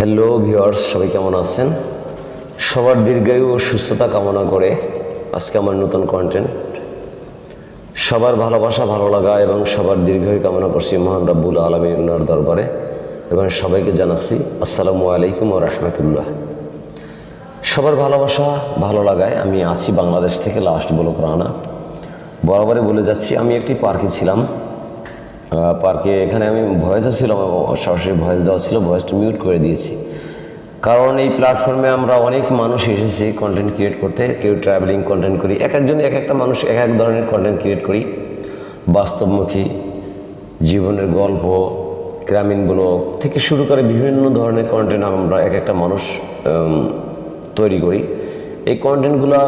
Hello viewers সবাই কেমন আছেন? সবার দীর্ঘায়ু ও সুস্থতা কামনা করে আজকে আমার নতুন কন্টেন্ট সবার ভালোবাসা, ভালো লাগা এবং সবার দীর্ঘায়ু কামনা করছি মহান রাব্বুল আলমীর দরবারে এবং সবাইকে জানাচ্ছি আসসালামু আলাইকুম ও রহমতুল্লাহ। সবার ভালোবাসা, ভালো লাগায় আমি আছি বাংলাদেশ থেকে লাস্ট বলক রানা। বরাবরই বলে যাচ্ছি, আমি একটি পার্কে ছিলাম। পার্কে এখানে আমি ভয়েসও ছিল সরাসরি ভয়েস দেওয়া ছিল ভয়েসটা মিউট করে দিয়েছি। কারণ এই প্ল্যাটফর্মে আমরা অনেক মানুষ এসেছি কন্টেন্ট ক্রিয়েট করতে, কেউ ট্রাভেলিং কন্টেন্ট করি, এক একজন এক একটা মানুষ এক এক ধরনের কন্টেন্ট ক্রিয়েট করি। বাস্তবমুখী জীবনের গল্প, গ্রামীণ ব্লগ থেকে শুরু করে বিভিন্ন ধরনের কন্টেন্ট আমরা এক একটা মানুষ তৈরি করি। এই কন্টেন্টগুলো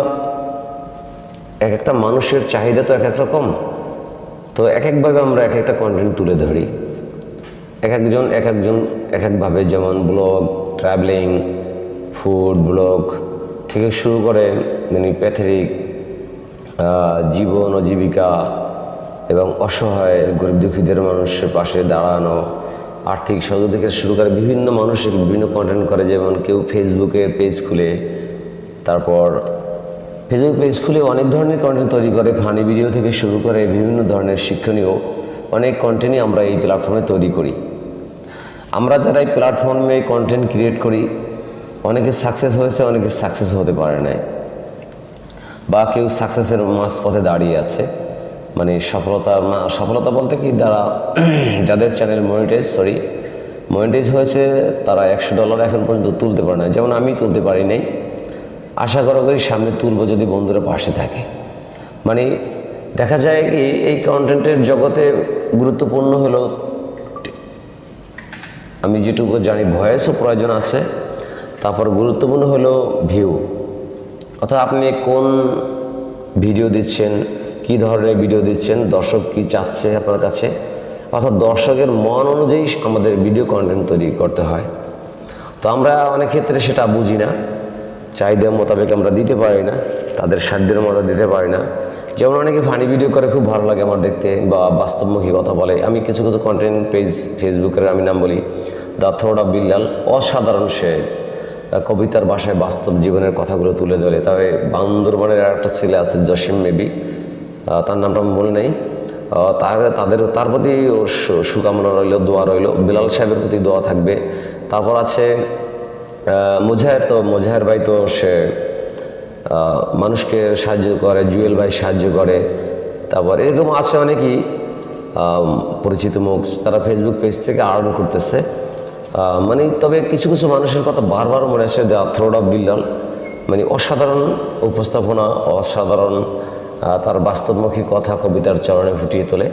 এক একটা মানুষের চাহিদা তো এক এক রকম। তো এক একভাবে আমরা এক একটা কন্টেন্ট তুলে ধরি। এক একজন এক একজন এক একভাবে যেমন ব্লগ ট্রাভেলিং ফুড ব্লগ থেকে শুরু করে মানে প্যাথেরিক জীবন ও জীবিকা এবং অসহায়, গরিব দুঃখীদের মানুষের পাশে দাঁড়ানো, আর্থিক সহযোগিতা থেকে শুরু করে বিভিন্ন মানুষের বিভিন্ন কন্টেন্ট করে, যেমন কেউ ফেসবুকে পেজ খুলে, তারপর ফেসবুক পেজ খুলে অনেক ধরনের কন্টেন্ট তৈরি করে ফানি ভিডিও থেকে শুরু করে বিভিন্ন ধরনের শিক্ষণীয় অনেক কন্টেন্টই আমরা এই প্ল্যাটফর্মে তৈরি করি। আমরা যারা এই প্ল্যাটফর্মে কন্টেন্ট ক্রিয়েট করি, অনেকে সাকসেস হয়েছে, অনেকে সাকসেস হতে পারে নাই। বা কেউ সাকসেসের মাঝ পথে দাঁড়িয়ে আছে। মানে সফলতা না সফলতা বলতে কি? তারা যাদের চ্যানেল মনিটাইজ সরি মনিটাইজ হয়েছে, তারা একশো ডলার এখন পর্যন্ত তুলতে পারে না যেমন আমি তুলতে পারি নাই আশা করা করি সামনে তুলবো যদি বন্ধুরা পাশে থাকে। মানে দেখা যায় কি, এই কন্টেন্টের জগতে গুরুত্বপূর্ণ হলো, আমি যেটুকু জানি, ভয়েসও প্রয়োজন আছে, তারপর গুরুত্বপূর্ণ হলো ভিউ অর্থাৎ আপনি কোন ভিডিও দিচ্ছেন, কি ধরনের ভিডিও দিচ্ছেন, দর্শক কি চাচ্ছে আপনার কাছে? অর্থাৎ দর্শকের মন অনুযায়ী আমাদের ভিডিও কন্টেন্ট তৈরি করতে হয়। তো আমরা অনেক ক্ষেত্রে সেটা বুঝি না। চাহিদা মোতাবেক আমরা দিতে পারি না, তাদের সাধ্যের মতো দিতে পারি না। যেমন অনেকে ফানি ভিডিও করে, খুব ভালো লাগে আমার দেখতে বা বাস্তবমুখী কথা বলে। আমি কিছু কিছু কন্টেন্ট পেজ ফেসবুকের আমি নাম বলি, দ্য থ্রোড অফ বিল্লাল অসাধারণ সে। কবিতার ভাষায় বাস্তব জীবনের কথাগুলো তুলে ধরে। তবে বান্দরবানের একটা ছেলে আছে, জসিম মেবি। তার নামটা আমি বলে নেই। তার, তাদের, তার প্রতি ওর সু- শুভকামনা রইল, দোয়া রইল। বিলাল সাহেবের প্রতি দোয়া থাকবে। তারপর আছে মুজাহের তো, মুজাহের ভাই তো সে মানুষকে সাহায্য করে, জুয়েল ভাই সাহায্য করে। তারপর এরকম আছে অনেকেই পরিচিত মুখ, তারা ফেসবুক পেজ থেকে আর্ন করতেছে। মানে তবে কিছু কিছু মানুষের কথা বারবার মনে আসে দ্য থ্রোড অফ বিল্লাল মানে অসাধারণ উপস্থাপনা, অসাধারণ তার বাস্তবমুখী কথা কবিতার চরণে ফুটিয়ে তোলে।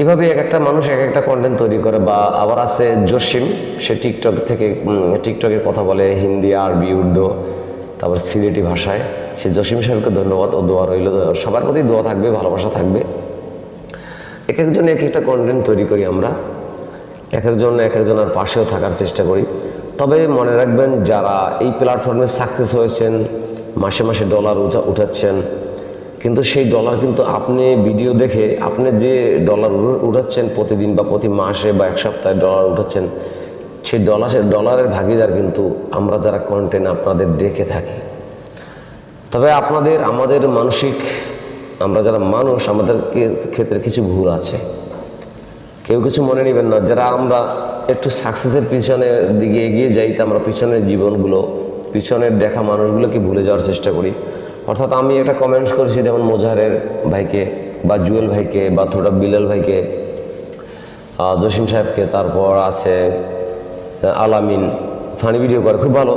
এভাবে এক একটা মানুষ এক একটা কন্টেন্ট তৈরি করে বা আবার আছে জসিম, সে টিকটক থেকে টিকটকে কথা বলে, হিন্দি, আরবি, উর্দু, তারপর সিলেটি ভাষায়। সে জসিম সাহেবকে ধন্যবাদ ও দোয়া রইল। সবার প্রতি দোয়া থাকবে, ভালোবাসা থাকবে। এক একজন এক একটা কন্টেন্ট তৈরি করি আমরা। এক একজন এক একজনের পাশেও থাকার চেষ্টা করি। তবে মনে রাখবেন, যারা এই প্ল্যাটফর্মে সাকসেস হয়েছেন, মাসে মাসে ডলার উঠা উঠাচ্ছেন কিন্তু সেই ডলার কিন্তু আপনি ভিডিও দেখে আপনি যে ডলার উঠাচ্ছেন প্রতিদিন বা প্রতি মাসে বা এক সপ্তাহে ডলার উঠাচ্ছেন সেই ডলারের ডলারের ভাগিদার কিন্তু আমরা যারা কন্টেন্ট আপনাদের দেখে থাকি। তবে আপনাদের, আমাদের মানসিক, আমরা যারা মানুষ, আমাদের ক্ষেত্রে কিছু ভুল আছে। কেউ কিছু মনে নেবেন না। যারা আমরা একটু সাকসেসের পিছনে দিকে এগিয়ে যাই, তা আমরা পিছনের জীবনগুলো, পিছনের দেখা মানুষগুলোকে ভুলে যাওয়ার চেষ্টা করি। অর্থাৎ আমি একটা কমেন্টস করেছি যেমন মোজাহারের ভাইকে বা জুয়েল ভাইকে বা থোটা বিলাল ভাইকে জসিম সাহেবকে তারপর আছে আলামিন। ফানি ভিডিও করে খুব ভালো।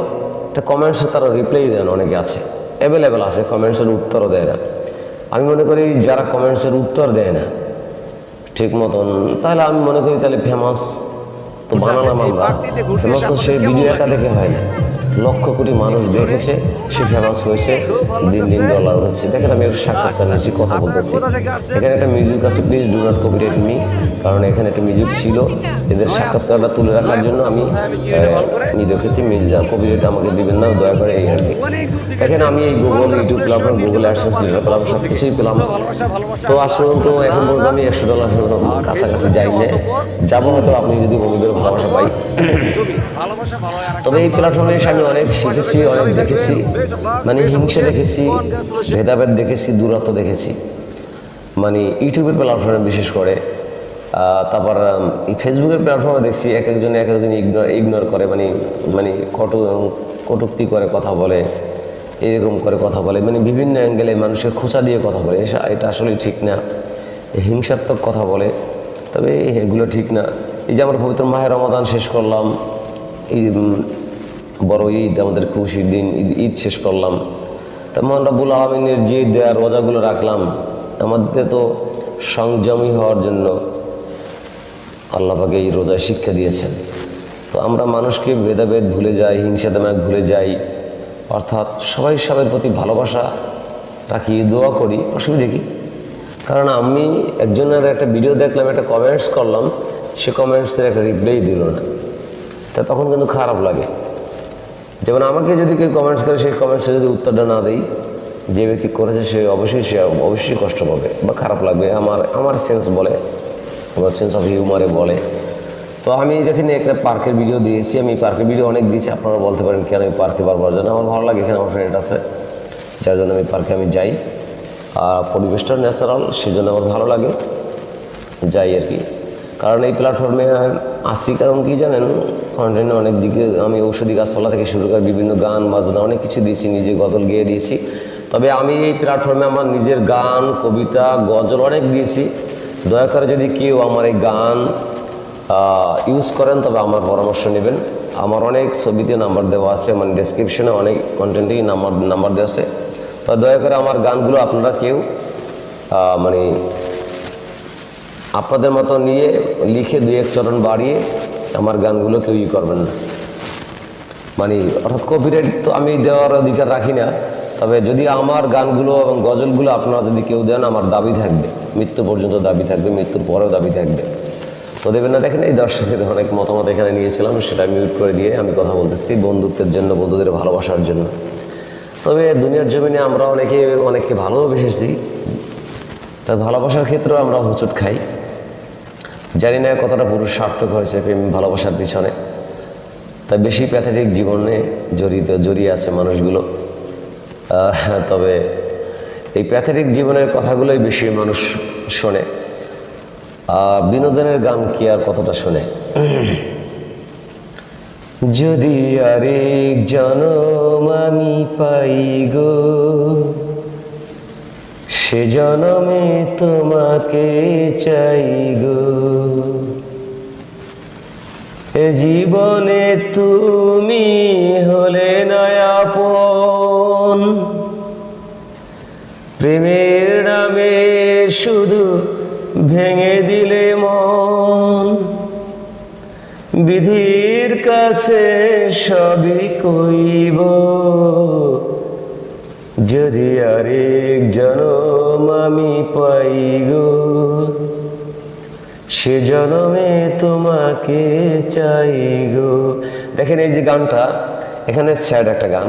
একটা কমেন্টসে তারা রিপ্লাই দেন অনেকে আছে। অ্যাভেলেবেল আছে কমেন্টসের উত্তরও দেয় না। আমি মনে করি যারা কমেন্টসের উত্তর দেয় না ঠিক মতন তাহলে আমি মনে করি তাহলে ফেমাস তো বানালাম আমরা। ফেমাস তো সেই ভিডিও একা দেখে হয় না। লক্ষ কোটি মানুষ দেখেছে সে ফেমাস হয়েছে দিন দিন ডলার হচ্ছে। দেখেন আমি একটা সাক্ষাৎকার নিয়েছি কথা বলতেছি। এখানে একটা মিউজিক আছে please do not copyright me কারণ এখানে একটা মিউজিক ছিল। এদের সাক্ষাৎকারটা তুলে রাখার জন্য আমি রেখেছি। মির্জা কপিরাইট আমাকে দিবেন না দয়া করে এই আর কি দেখেন আমি এই গুগল ইউটিউব পেলাম গুগল অ্যাডসেন্স লিডার পেলাম সব কিছুই পেলাম। তো আজ পর্যন্ত এখন পর্যন্ত আমি একশো ডলার কাছাকাছি যাই না যাব হয়তো আপনি যদি বন্ধুদের ভালোবাসা পাই। তবে এই প্ল্যাটফর্মে এসে আমি অনেক শিখেছি, অনেক দেখেছি। মানে হিংসা দেখেছি, ভেদাভেদ দেখেছি, দূরত্ব দেখেছি। মানে ইউটিউবের প্ল্যাটফর্মে বিশেষ করে তারপর এই ফেসবুকের প্ল্যাটফর্মে দেখছি এক একজন এক একজন ইগনোর ইগনোর করে মানে মানে কটু, কটুক্তি করে কথা বলে, এরকম করে কথা বলে মানে বিভিন্ন অ্যাঙ্গেলে মানুষের খোঁচা দিয়ে কথা বলে। এটা আসলে ঠিক না। হিংসাত্মক কথা বলে। তবে এগুলো ঠিক না। এই যে আমার পবিত্র মাহের রমাদান শেষ করলাম, এই বড় ঈদ, আমাদের খুশির দিন, ঈদ ঈদ শেষ করলাম। তা মহান রাব্বুল আলমিনের যে দেয়া রোজাগুলো রাখলাম, আমাদের তো সংযমী হওয়ার জন্য আল্লাপাকে এই রোজায় শিক্ষা দিয়েছেন। তো আমরা মানুষকে ভেদাভেদ ভুলে যাই, হিংসা দামাক ভুলে যাই, অর্থাৎ সবাই সবের প্রতি ভালোবাসা রাখি দোয়া করি, অসুবিধে কি? কারণ আমি একজনের একটা ভিডিও দেখলাম, একটা কমেন্টস করলাম, সে কমেন্টসের একটা রিপ্লাই দিল না। তা তখন কিন্তু খারাপ লাগে। যেমন আমাকে যদি কেউ কমেন্টস করে, সেই কমেন্টসে যদি উত্তরটা না দেই, যে ব্যক্তি করেছে সে অবশ্যই সে অবশ্যই কষ্ট পাবে বা খারাপ লাগবে। আমার আমার সেন্স বলে, আমার সেন্স অফ হিউমারে বলে। তো আমি যেখানে একটা পার্কের ভিডিও দিয়েছি, আমি পার্কের ভিডিও অনেক দিয়েছি, আপনারা বলতে পারেন কেন আমি পার্কে বারবার জানি আমার ভালো লাগে এখানে, আমার ফ্রেন্ড আছে, যার জন্য আমি পার্কে আমি যাই। আর পরিবেশটা ন্যাচারাল সেজন্য আমার ভালো লাগে যাই আর কি। কারণ এই প্ল্যাটফর্মে আসি কারণ কি জানেন কন্টেন্ট অনেক দিকে আমি ঔষধি গাছপালা থেকে শুরু করে বিভিন্ন গান বাজনা অনেক কিছু দিয়েছি, নিজে গজল গেয়ে দিয়েছি। তবে আমি এই প্ল্যাটফর্মে আমার নিজের গান, কবিতা, গজল অনেক দিয়েছি। দয়া করে যদি কেউ আমার এই গান ইউজ করেন, তবে আমার পরামর্শ নেবেন। আমার অনেক ছবিতে নাম্বার দেওয়া আছে মানে ডেসক্রিপশনে অনেক কন্টেন্টেই নাম্বার নাম্বার দেওয়া আছে। তো দয়া করে আমার গানগুলো আপনারা কেউ মানে আপনাদের মতো নিয়ে লিখে দুই এক চরণ বাড়িয়ে আমার গানগুলো কেউ ই করবেন না। মানে অর্থাৎ কপিরাইট তো আমি দেওয়ার অধিকার রাখি না, তবে যদি আমার গানগুলো এবং গজলগুলো আপনারা যদি কেউ দেন, আমার দাবি থাকবে। মৃত্যু পর্যন্ত দাবি থাকবে, মৃত্যুর পরেও দাবি থাকবে। তো দেবেন না, দেখেন এই দর্শকের অনেক মতামত এখানে নিয়েছিলাম, সেটা মিউট করে দিয়ে আমি কথা বলতেছি বন্ধুত্বের জন্য, বন্ধুদের ভালোবাসার জন্য। তবে দুনিয়ার জমিনে আমরা অনেকে, অনেককে ভালোবেসেছি। তার ভালোবাসার ক্ষেত্রেও আমরা হুচুট খাই। জানি না কতটা পুরুষ সার্থক হয়েছে প্রেম, ভালোবাসার পিছনে। তাই বেশি প্যাথেটিক জীবনে জড়িত, জড়িয়ে আছে মানুষগুলো। তবে এই প্যাথেটিক জীবনের কথাগুলোই বেশি মানুষ শোনে। বিনোদনের গান কি আর কতটা শোনে? যদি আরেক জনম আমি পাই গো সে জনমে তোমাকে চাই গো। এ জীবনে তুমি হলে নয়াপন। প্রেমের নামে শুধু ভেঙে দিলে মন। বিধির কাছে সবই কইব। যদি আরেক জনম আমি পাই গো, সে জনমে তোমাকে চাই গো। দেখেন এই যে গানটা, এখানে স্যাড একটা গান।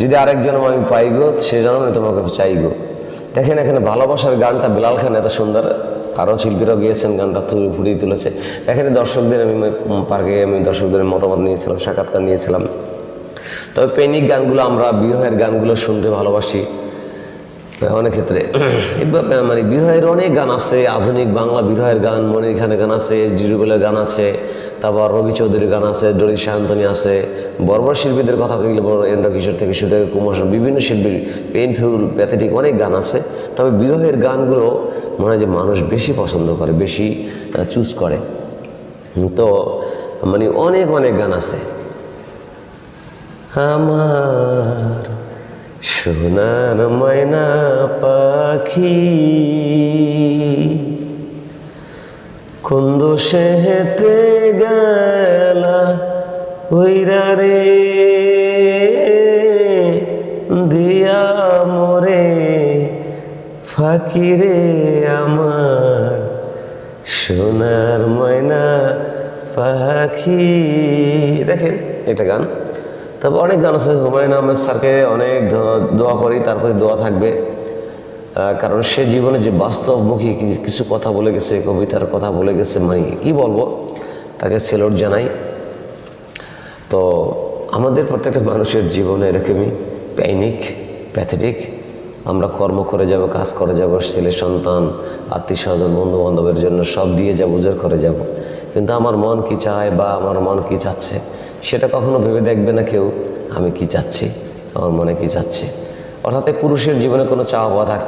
যদি আরেক জনম আমি পাই গো, সে জনমে তোমাকে চাই গো। দেখেন এখানে ভালোবাসার গানটা বিলাল খান এত সুন্দর। আরও শিল্পীরাও গিয়েছেন গানটা তুলে ফুটিয়ে তুলেছে। এখানে দর্শকদের আমি পার্কে আমি দর্শকদের মতামত নিয়েছিলাম, সাক্ষাৎকার নিয়েছিলাম। তবে পেনিক গানগুলো আমরা বিরহের গানগুলো শুনতে ভালোবাসি। অনেক ক্ষেত্রে। মানে বিরহের অনেক গান আছে, আধুনিক বাংলা বিরহের গান, মনির খানের গান আছে, এস ডি রুবেলের গান আছে, তারপর রবি চৌধুরীর গান আছে ডরি শান্তনী আছে বড় শিল্পীদের কথা কইলে এন্দ্র কিশোর থেকে শুরু করে কুমার বিভিন্ন শিল্পীর পেইনফুল প্যাথেটিক অনেক গান আছে। তবে বিরহের গানগুলো মনে হয় যে মানুষ বেশি পছন্দ করে, বেশি চুজ করে। তো মানে অনেক অনেক গান আছে। আমার সোনার ময়না পাখি। কোন দোষে হেতে গেলা ওইরা রে, দিয়া মোরে ফাকিরে আমার সোনার ময়না পাখি। দেখেন, এটা গান। তারপর অনেক গান আছে, হুমায়ুন আহমেদ স্যারকে অনেক দোয়া করি, তারপরে দোয়া থাকবে। কারণ সে জীবনে যে বাস্তবমুখী কিছু কথা বলে গেছে, কবিতার কথা বলে গেছে মানে কি বলব? তাকে সেলট জানাই। তো আমাদের প্রত্যেকটা মানুষের জীবনে এরকমই প্যানিক, প্যাথেটিক। আমরা কর্ম করে যাব, কাজ করে যাব, ছেলে, সন্তান আত্মীয় স্বজন বন্ধু বান্ধবের জন্য সব দিয়ে যাব, উজাড় করে যাব। কিন্তু আমার মন কি চায় বা আমার মন কি চাচ্ছে? সেটা কখনো ভেবে দেখবে না কেউ, আমি কি চাচ্ছি? আমার মনে কি চাচ্ছে? অর্থাৎ পুরুষের জীবনে কোনো চাওয়া থাকতে